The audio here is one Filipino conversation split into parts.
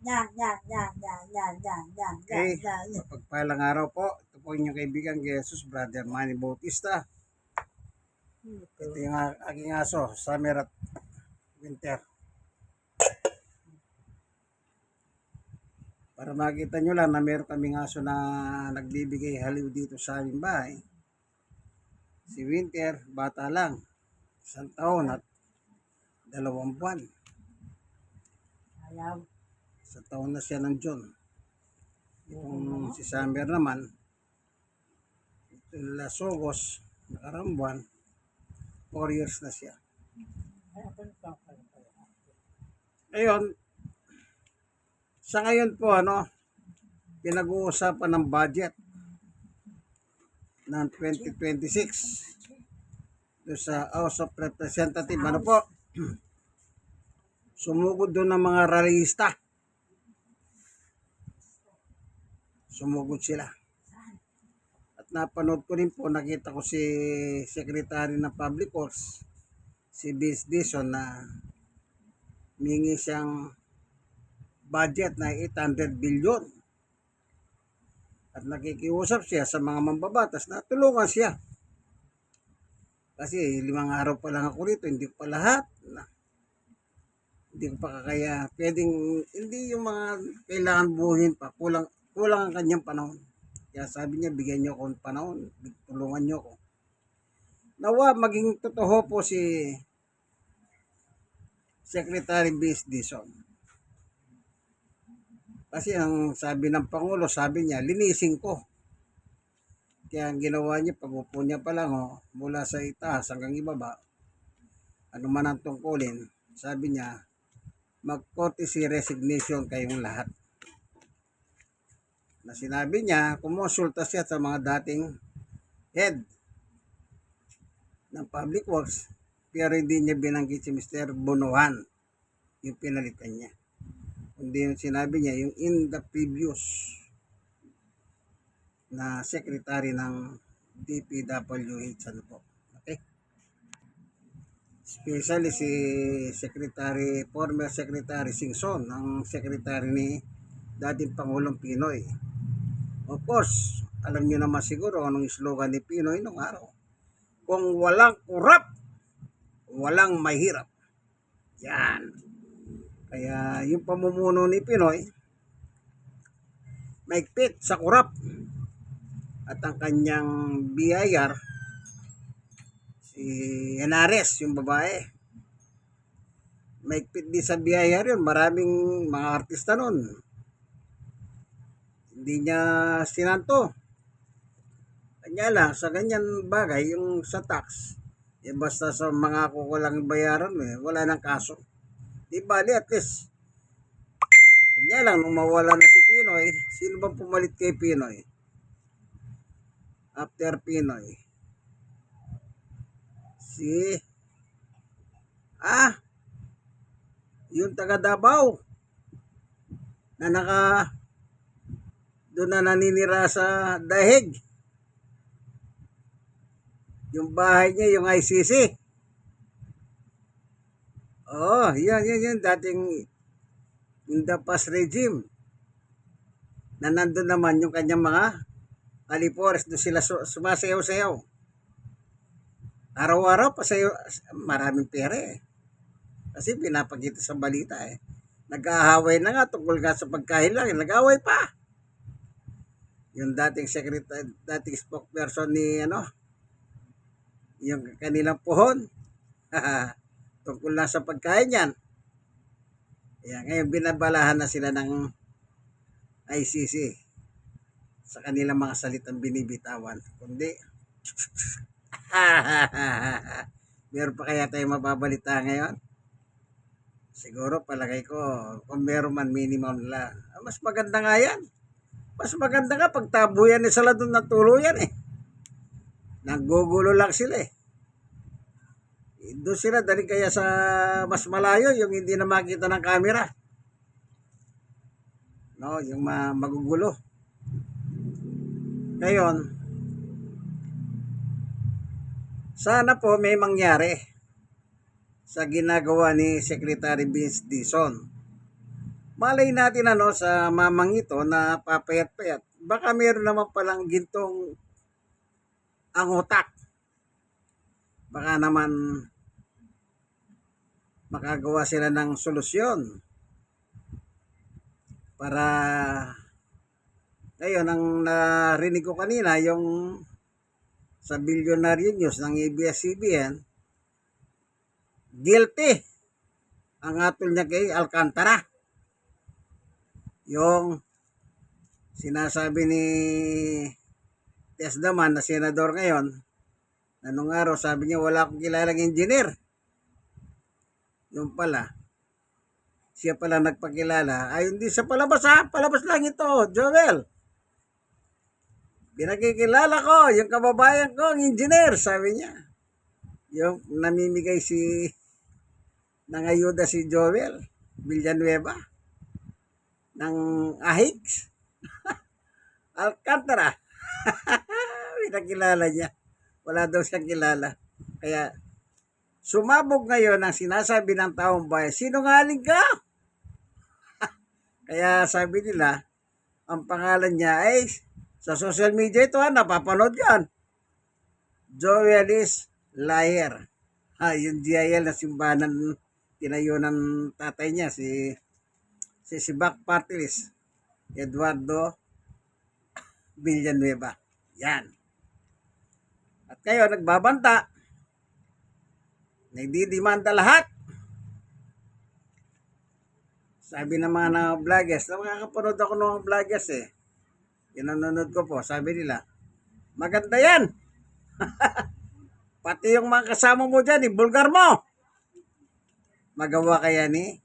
yan, yan, yan, yan, yan, yan, yan, Okay. yan, yan. Pagpalang araw po. Ito po inyong kaibigan Jesus, Brother Manny Bautista. Ito yung a- aking aso, summer at winter. Para makita nyo lang na meron kaming aso na nagbibigay haliw dito sa aming bahay. Si Winter, bata lang. Isang taon at dalawang buwan. Ayaw. Sa taon na siya ng June. Itong si Summer naman, ito Lasogos, nakarang buwan, 4 years na siya. Ay, ako nito, ako nito. Ngayon, sa ngayon po, ano, pinag-uusapan ng budget ng 2026 doon sa House of Representative. Ano po? Sumugod doon ng mga rallyista. Sumugod sila. At napanood ko rin po, nakita ko si Secretary ng Public Works, si Vince Dison na mingi siyang budget na 800 billion. At nakikiusap siya sa mga mambabatas na tulungan siya. Kasi limang araw pa lang ako rito, hindi pa lahat. Na, hindi ko pa kaya pwedeng, hindi yung mga kailangan buhin pa, kulang, kulang ang kanyang panahon. Kaya sabi niya, bigyan niyo ako ng panahon, tulungan niyo ako. Nawa, maging totoo po si Secretary Bis Dison. Kasi ang sabi ng Pangulo, sabi niya, linisin ko. Kaya ang ginawa niya, pag-upo niya pa lang, oh, mula sa itaas hanggang ibaba, ano man ang tungkulin, sabi niya, mag-courtesy resignation kayong lahat. Na sinabi niya, kumonsulta siya sa mga dating head ng Public Works, pero hindi niya binanggit si Mr. Bonohan, yung pinalitan niya. Kundi yung sinabi niya, yung in the previous na secretary ng DPWH ano po. Okay? Especially si Secretary, former Secretary Singson, ang secretary ni dating Pangulong Pinoy. Of course, alam niyo naman siguro anong slogan ni Pinoy nung araw. Kung walang kurap, walang mahirap. Yan. Kaya yung pamumuno ni Pinoy, maigpit sa kurap. At ang kanyang BIR, si Henares, yung babae, maigpit din sa BIR yun. Maraming mga artista nun. Hindi niya sinanto. Kanya lang, sa ganyan bagay, yung sa tax, eh basta sa mga kukulang bayaran eh, wala nang kaso. Di bali, at least, kanya lang, nung mawala na si Pinoy, sino ba pumalit kay Pinoy? After Pinoy. Si, ah, yung taga Davao, na naka, doon na naninira sa dahig. Yung bahay niya, yung ICC. Oh, yan, yan, yan. Dating in the past regime. Na nandun naman yung kanyang mga kalipores. Doon sila su- sumasayaw-sayaw. Araw-araw, pasayaw. Maraming pera eh. Kasi pinapakita sa balita eh. Nag-aaway na nga tungkol nga sa pagkain lang. Nag-aaway pa. Yung dating secretary, dating spokesperson ni ano, yung kanilang puhon. tungkol lang sa pagkain yan. Kaya ngayon binabalahan na sila ng ICC sa kanilang mga salitang binibitawan. Kundi, meron pa kaya tayong mababalita ngayon? Siguro palagay ko, kung meron man minimum lang. Mas maganda nga yan. Mas maganda nga pag tabuyan ni sila doon ng tuluyan eh. Nanggugulo lang sila eh. Doon sila dali kaya sa mas malayo yung hindi na makita ng camera. No, yung ma magugulo. Ngayon, sana po may mangyari sa ginagawa ni Secretary Vince Dison malay natin ano sa mamang ito na papayat-payat. Baka meron naman palang gintong ang utak. Baka naman makagawa sila ng solusyon para ngayon ang narinig ko kanina yung sa Billionaire News ng ABS-CBN guilty ang atol niya kay Alcantara yung sinasabi ni Tess Daman na senador ngayon na nung araw sabi niya wala akong kilalang engineer. Yung pala siya pala nagpakilala. Ay hindi sa palabas ha? Palabas lang ito Joel. Pinakikilala ko yung kababayan ko ang engineer sabi niya. Yung namimigay si nangayuda si Joel Villanueva ng AHIX Alcantara. Pinakilala niya. Wala daw siyang kilala. Kaya sumabog ngayon ang sinasabi ng taong bayan. Sinungaling ka? Kaya sabi nila ang pangalan niya ay sa social media ito ha napapanood yan. Joel is liar ha yung GIL na simbahan tinayo ng tatay niya si si si Back Partis Eduardo Villanueva. Yan. At kayo nagbabanta. Nagdidimanda lahat. Sabi ng mga na vloggers na ako ng mga vloggers eh. Pinanonood ko po sabi nila maganda yan. Pati yung mga kasama mo dyan ibulgar mo. Magawa kaya ni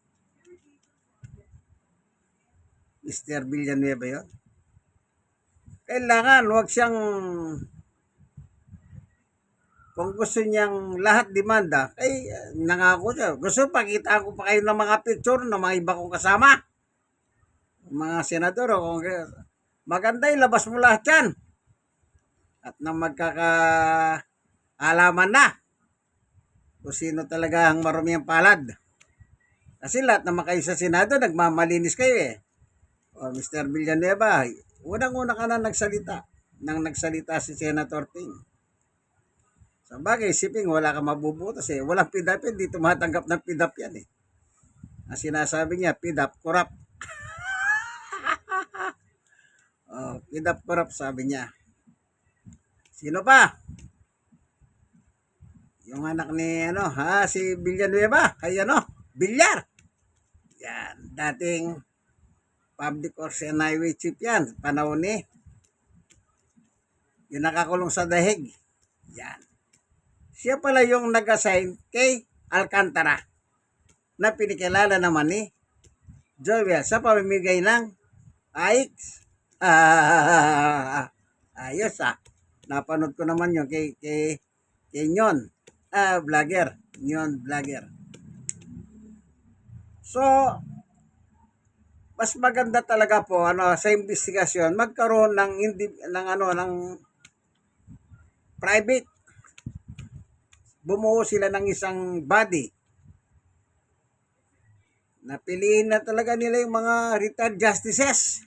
Mr. Villanueva yun kailangan wag siyang kung gusto niyang lahat demanda, ay nangako siya. Gusto pakita ko pa kayo ng mga picture ng mga iba kong kasama. Mga senador o kongres. Maganda ilabas mo lahat yan. At nang magkakaalaman na kung sino talaga ang marumi ang palad. Kasi lahat naman kayo sa Senado, nagmamalinis kayo eh. O, Mr. Villanueva, unang-una ka na nagsalita. Nang nagsalita si Senator Ting. Sa bagay, isipin, wala ka mabubutas eh. Walang pidap yan, di tumatanggap ng pidap yan eh. Ang sinasabi niya, pidap, corrupt. oh, pidap, corrupt, sabi niya. Sino pa? Yung anak ni, ano, ha, si Villanueva, kay ano, Villar. Yan, dating public or highway chief yan, panahon ni, yung nakakulong sa dahig. Yan siya pala yung nag-assign kay Alcantara na pinikilala naman ni Joel sa pamimigay ng AIX. Ah, ayos ah. Napanood ko naman yun kay, kay, kay Nyon, ah, vlogger. Nyon vlogger. So, mas maganda talaga po ano sa investigasyon magkaroon ng hindi ng ano ng private bumuo sila ng isang body. Napiliin na talaga nila yung mga retired justices.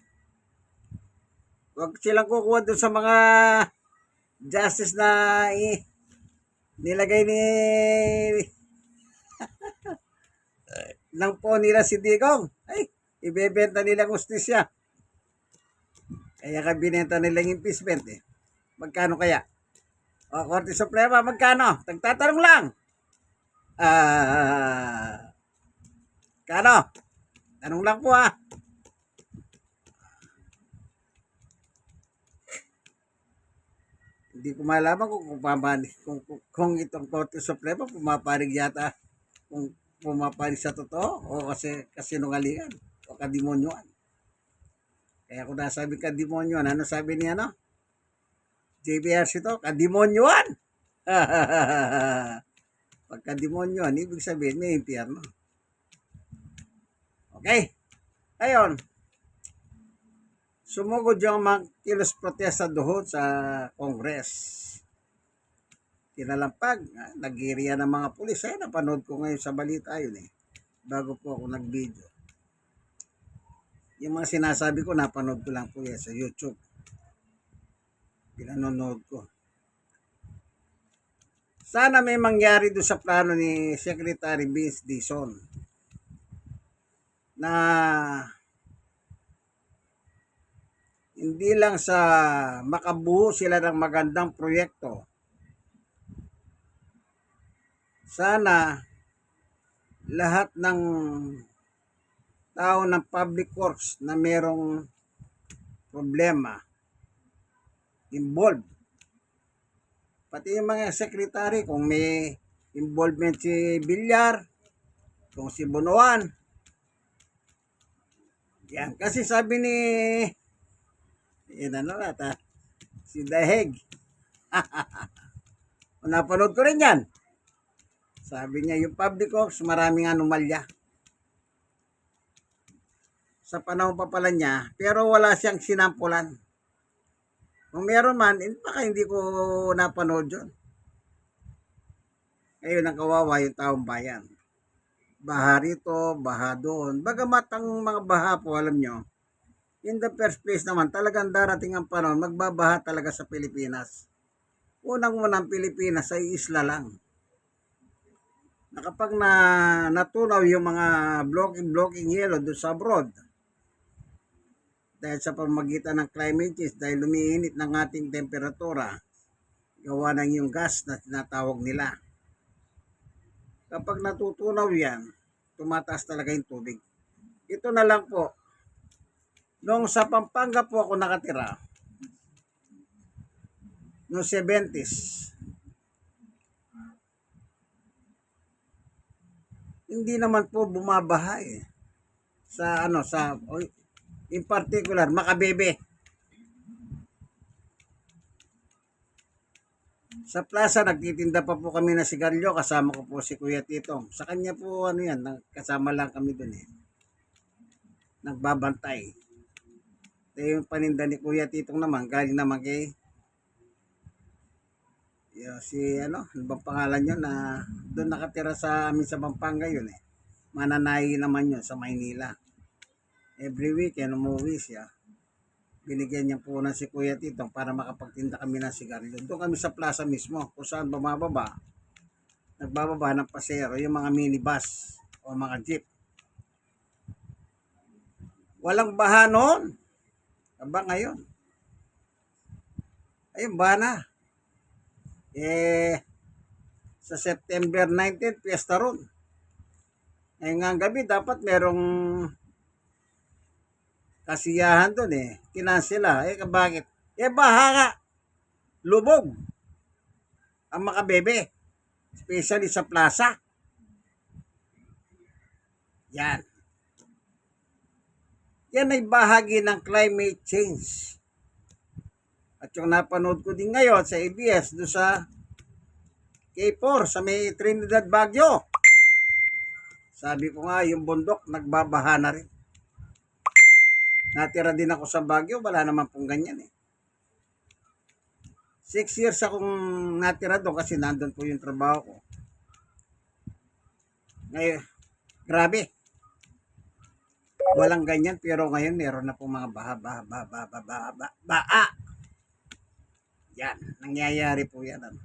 Huwag silang kukuha doon sa mga justice na eh, nilagay ni ng po nila si Digong. Ay, ibebenta nila ng ustisya. Kaya ka binenta nilang impeachment eh. Magkano kaya? O, Korte Suprema, magkano? Tagtatanong lang. Ah, kano? Tanong lang po ah. Hindi ko malaman kung pumapanig, kung, kung, kung itong Korte Suprema pumapanig yata kung pumapanig sa totoo o kasi kasinungalingan o kadimonyoan. Kaya kung nasabi kadimonyoan, ano sabi niya no? JBRC to, kademonyuan. Pag kademonyuan, ibig sabihin may impyerno. Okay? Ayon. Sumugod yung mga kilos protesta doon sa Congress. Kinalampag, ah, nagiriya ng mga pulis. Ay, napanood ko ngayon sa balita yun eh. Bago po ako nag-video. Yung mga sinasabi ko, napanood ko lang po yan sa YouTube. Pinanonood ko. Sana may mangyari doon sa plano ni Secretary Vince Dizon na hindi lang sa makabuo sila ng magandang proyekto. Sana lahat ng tao ng public works na merong problema involved. Pati yung mga secretary, kung may involvement si Villar, kung si Bonoan. Yan, kasi sabi ni, yan ano nata, si Daheg. Napanood ko rin yan. Sabi niya, yung public works, maraming anomalya sa panahon pa pala niya, pero wala siyang sinampulan. Kung meron man, eh, baka hindi ko napanood yun. Ngayon ang kawawa yung taong bayan. Baha rito, baha doon. Bagamat ang mga baha po, alam nyo, in the first place naman, talagang darating ang panahon, magbabaha talaga sa Pilipinas. Unang-unang Pilipinas ay isla lang. Na na natunaw yung mga blocking-blocking yellow doon sa abroad, dahil sa pamagitan ng climate change, dahil lumiinit ng ating temperatura, gawa ng yung gas na tinatawag nila. Kapag natutunaw yan, tumataas talaga yung tubig. Ito na lang po. Noong sa Pampanga po ako nakatira, noong 70s, hindi naman po bumabaha eh. Sa ano, sa, oy, in particular, Makabebe. Sa plaza, nagtitinda pa po kami na sigarilyo. Kasama ko po si Kuya Titong. Sa kanya po, ano yan, kasama lang kami dun eh. Nagbabantay. Ito yung paninda ni Kuya Titong naman, galing naman kay Yo, si ano, ano bang pangalan yun na doon nakatira sa amin sa Pampanga yun eh. Mananayi naman yun sa Maynila every weekend umuwi siya. Binigyan niya po na si Kuya Titong para makapagtinda kami ng sigarilyo. Doon kami sa plaza mismo kung saan bumababa. Nagbababa ng pasero yung mga minibus o mga jeep. Walang baha noon. Aba ngayon. Ayun, baha na. Eh, sa September 19, piyesta ron. Ngayon nga gabi, dapat merong kasiyahan doon eh. Kinansela. Eh, bakit? Eh, baha nga. Lubog. Ang makabebe. Especially sa plaza. Yan. Yan ay bahagi ng climate change. At yung napanood ko din ngayon sa ABS do sa K4 sa may Trinidad Baguio. Sabi ko nga, yung bundok nagbabaha na rin. Natira din ako sa Baguio, wala naman pong ganyan eh. Six years akong natira doon kasi nandun po yung trabaho ko. Ngayon, grabe. Walang ganyan pero ngayon meron na pong mga baha, baha, baha, baha, baha, baha, baha. Yan, nangyayari po yan. Ano.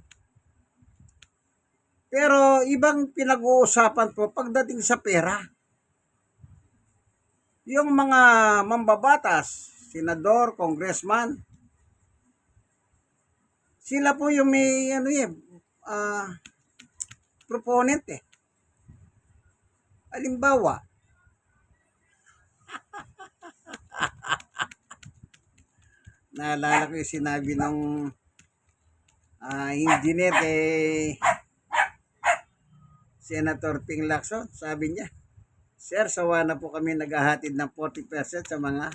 Pero ibang pinag-uusapan po pagdating sa pera yung mga mambabatas, senador, congressman, sila po yung may ano eh, ah, proponent eh. Halimbawa, naalala ko yung sinabi ng ah, engineer kay Senator Ping Lacson, sabi niya, Sir, sawa na po kami naghahatid ng 40% sa mga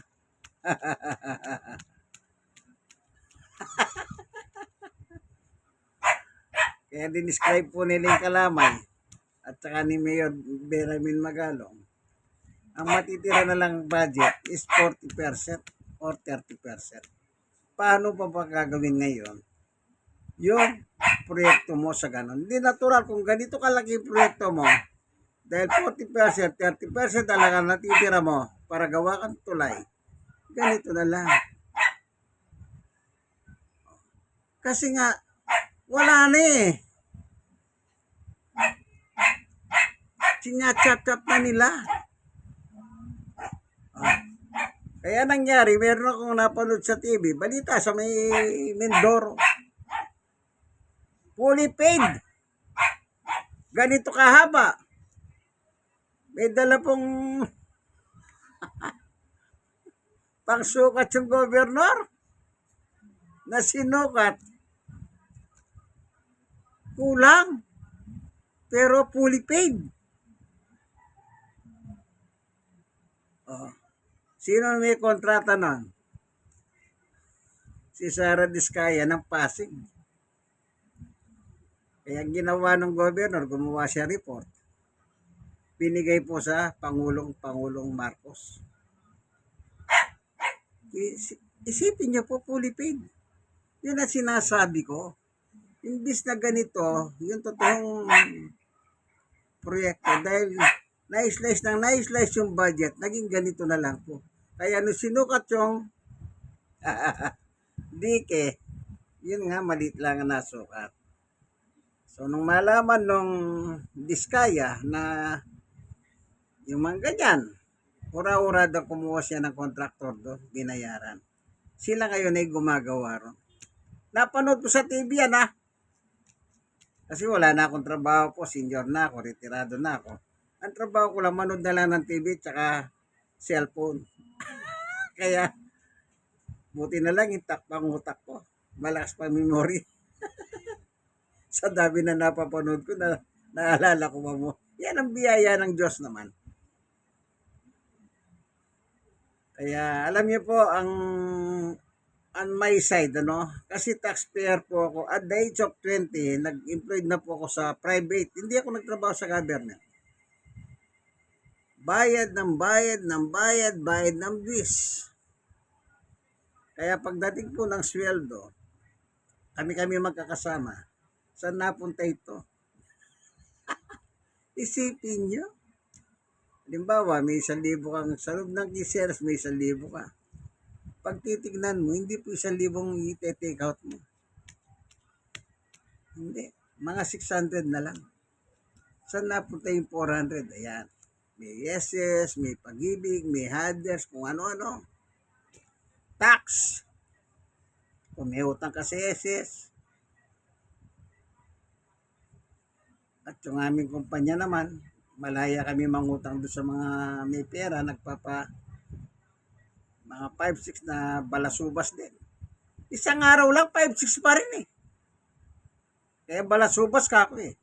Kaya dinescribe po nila yung kalamay at saka ni Mayor Beramin Magalong. Ang matitira na lang budget is 40% or 30%. Paano pa ba gagawin ngayon? Yung proyekto mo sa ganun. Hindi natural kung ganito kalaki yung proyekto mo, Dahil 40%, 30% talaga natitira mo para gawa kang tulay. Ganito na lang. Kasi nga, wala na eh. Sinyat-chat-chat na nila. Kaya nangyari, meron akong napanood sa TV, balita sa may Mindoro. Fully paid. Ganito kahaba. May dala pong pangsukat yung gobernador na sinukat. Kulang. Pero fully paid. Oh. Sino may kontrata nun? Si Sara Diskaya ng Pasig. Kaya ginawa ng governor, gumawa siya report. Binigay po sa Pangulong Pangulong Marcos. Is- Isipin niyo po, fully paid. Yun ang sinasabi ko. Imbis na ganito, yung totoong proyekto, dahil na-slice ng na-slice yung budget, naging ganito na lang po. Kaya nung sinukat yung dike, yun nga, maliit lang ang nasukat. So, nung malaman nung diskaya na yung mga ganyan, ura-ura daw kumuha siya ng kontraktor doon, binayaran. Sila ngayon ay gumagawa ron. Napanood ko sa TV yan ha. Kasi wala na akong trabaho po, senior na ako, retirado na ako. Ang trabaho ko lang, manood na lang ng TV tsaka cellphone. Kaya, buti na lang intact pa ang utak ko. Malakas pa memory. sa dami na napapanood ko na naalala ko pa mo. Yan ang biyaya ng Diyos naman. Kaya alam niyo po ang on my side ano? Kasi taxpayer po ako. At the age of 20 nag-employed na po ako sa private. Hindi ako nagtrabaho sa government. Bayad ng bayad ng bayad bayad ng bis kaya pagdating po ng sweldo kami kami magkakasama. Saan napunta ito? Isipin nyo Halimbawa, may isang libo kang sa loob ng kiseras, may isang libo ka. Pag titignan mo, hindi po isang libong i-take out mo. Hindi. Mga 600 na lang. Saan napunta yung 400? Ayan. May yeses, may pag-ibig, may haders, kung ano-ano. Tax. Kung may utang ka sa yeses. At yung aming kumpanya naman, malaya kami mangutang doon sa mga may pera, nagpapa mga 5-6 na balasubas din. Isang araw lang, 5-6 pa rin eh. Kaya balasubas ka ako eh.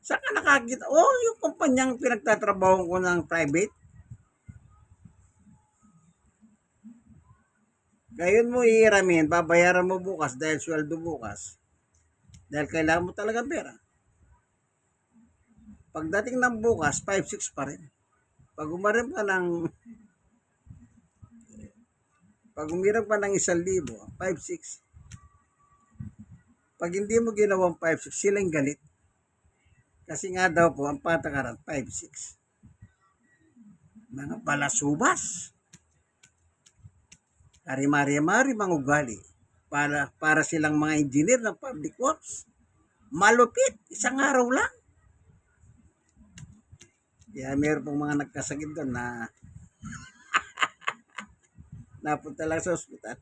Saan ka nakakita? Oh, yung kumpanyang pinagtatrabaho ko ng private. Gayon mo iiramin, babayaran mo bukas dahil sweldo bukas. Dahil kailangan mo talaga pera. Pagdating ng bukas, 5-6 pa rin. Pag umarap ka ng pag umirap ka ng 1,000, 5-6. Pag hindi mo ginawang 5-6, sila yung galit. Kasi nga daw po, ang patakaran, 5-6. Mga balasubas. Kari-mari-mari mga ugali. Para, para silang mga engineer ng public works. Malupit, isang araw lang. Kaya meron pong mga nagkasakit doon na napunta lang sa ospital.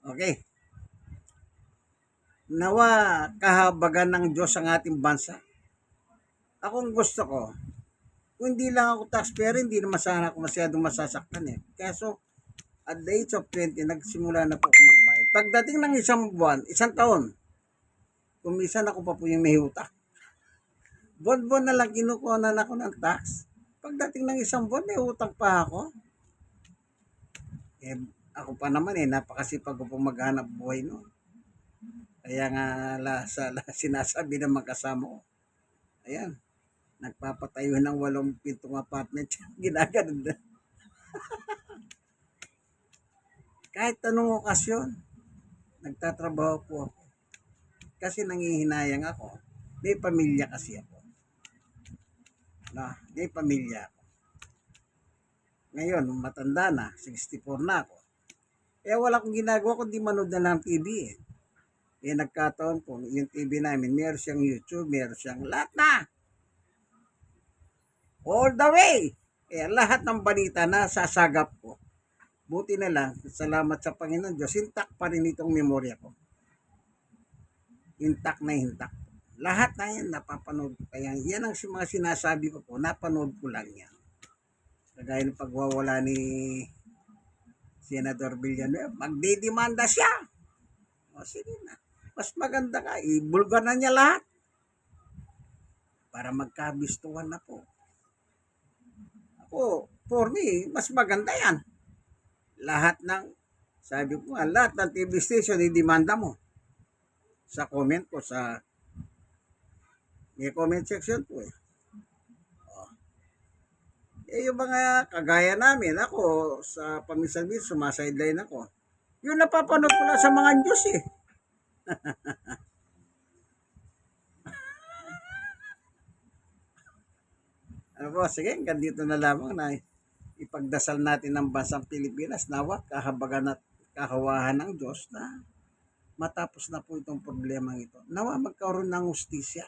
Okay. Nawa kahabagan ng Diyos ang ating bansa. Akong gusto ko, kung hindi lang ako taxpayer, hindi naman sana ako masyadong masasaktan eh. Kaso, at the age of 20, nagsimula na po ako magbayad. Pagdating ng isang buwan, isang taon, kumisan ako pa po yung may utang. Buwan-buwan na lang kinukuha na ako ng tax. Pagdating ng isang buwan, may utang pa ako. Eh, ako pa naman eh, napakasipag ko pong maghanap buhay no. Kaya nga la, sa, la, sinasabi ng magkasama ko, ayan, nagpapatayo ng walong pintong apartment, ginaganon na. Kahit anong okasyon, nagtatrabaho po ako. Kasi nangihinayang ako, may pamilya kasi ako. Na, may pamilya ako. Ngayon, matanda na, 64 na ako. Eh, wala akong ginagawa kundi manood na lang TV eh. Eh, nagkataon po, yung TV namin, meron siyang YouTube, meron siyang lahat na. All the way. Eh, lahat ng balita na sasagap ko. Buti na lang, salamat sa Panginoon Diyos, intact pa rin itong memorya ko. Intact na intact. Lahat na yan, napapanood ko. Kaya yan ang mga sinasabi ko po, napanood ko lang yan. Kagaya ng pagwawala ni Senador Villanueva, magdidemanda siya. O sige na. Mas maganda ka, ibulgar na niya lahat. Para magkabistuhan na po. Ako, for me, mas maganda yan. Lahat ng, sabi ko lahat ng TV station, idemanda mo. Sa comment ko, sa may comment section po eh. Oh. Eh, yung mga kagaya namin, ako, sa paminsan-minsan, sumasideline ako. Yun napapanood ko lang sa mga news eh. ano po, sige, hanggang dito na lamang na ipagdasal natin ng bansang Pilipinas nawa kahabagan at kahawahan ng Diyos na matapos na po itong problema ito. Nawa magkaroon ng ustisya.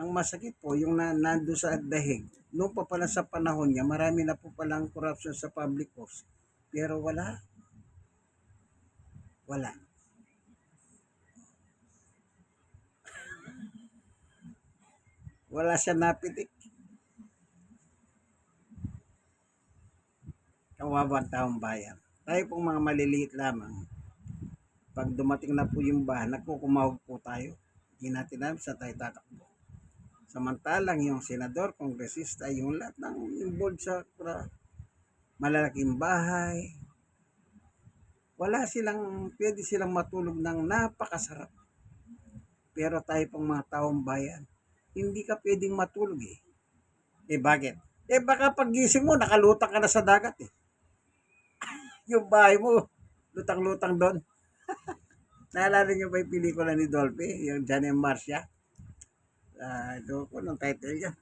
Ang masakit po, yung na, nando sa dahig, noong pa pala sa panahon niya, marami na po palang corruption sa public works. Pero wala. Wala. Wala siya napitik. Kawawa ang taong bayan. Tayo pong mga maliliit lamang. Pag dumating na po yung bahan, nagkukumawag po tayo. Hindi natin alam sa tayo tatakbo. Samantalang yung senador, kongresista, yung lahat ng involved sa malalaking bahay, wala silang, pwede silang matulog ng napakasarap. Pero tayo pong mga taong bayan, hindi ka pwedeng matulog eh. Eh bakit? Eh baka pagising mo, nakalutang ka na sa dagat eh. yung bahay mo, lutang-lutang doon. Naalala niyo ba yung pelikula ni Dolphy, yung Johnny Marcia? Ito ko ng title niya.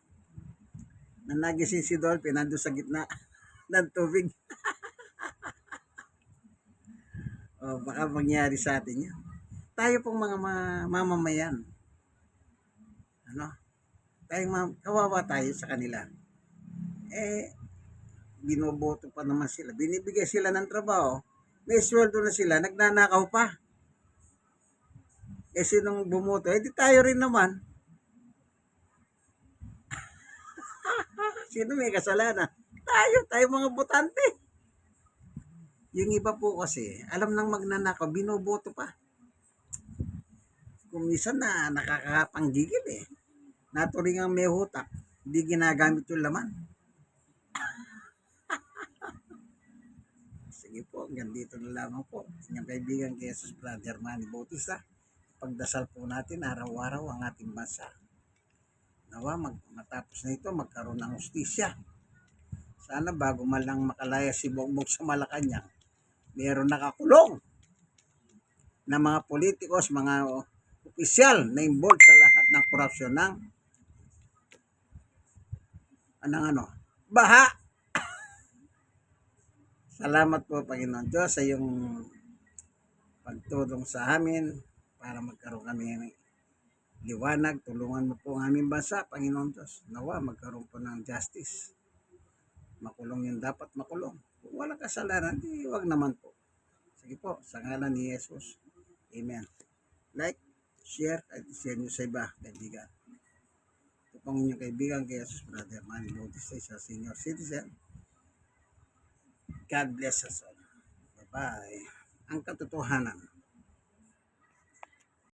Na nagising si Dolphy, nandun sa gitna ng tubig. oh, baka mangyari sa atin yan. Tayo pong mga ma- mamamayan. Ano? Tayong ma- kawawa tayo sa kanila. Eh, binoboto pa naman sila. Binibigay sila ng trabaho. May sweldo na sila, nagnanakaw pa. Eh, sinong bumoto? Eh, tayo rin naman. Sino may kasalanan? Tayo, tayo mga botante. Yung iba po kasi, alam nang magnanakaw, binoboto pa. Kung minsan na nakakapanggigil eh. Naturing ang may hutak, hindi ginagamit yung laman. Sige po, hanggang dito na lamang po. Inyong kaibigan kay Jesus Brother Manny Bautista. Pagdasal po natin araw-araw ang ating bansa. Nawa, mag, matapos na ito, magkaroon ng ustisya. Sana bago man lang makalaya si Bongbong sa Malacanang, meron nakakulong na mga politikos, mga opisyal na involved sa lahat ng korupsyon ng anong ano, baha. Salamat po Panginoon Diyos sa iyong pagtulong sa amin para magkaroon kami ng liwanag, tulungan mo po ang aming bansa, Panginoon Diyos. Nawa, magkaroon po ng justice. Makulong yung dapat makulong. Kung walang kasalanan, di wag naman po. Sige po, sa ngalan ni Jesus. Amen. Like, share, at share nyo sa iba, kaibigan. Ito pong inyong kaibigan kay Jesus, Brother Manny Bautista, sa senior citizen. God bless us all. Bye-bye. Ang katotohanan,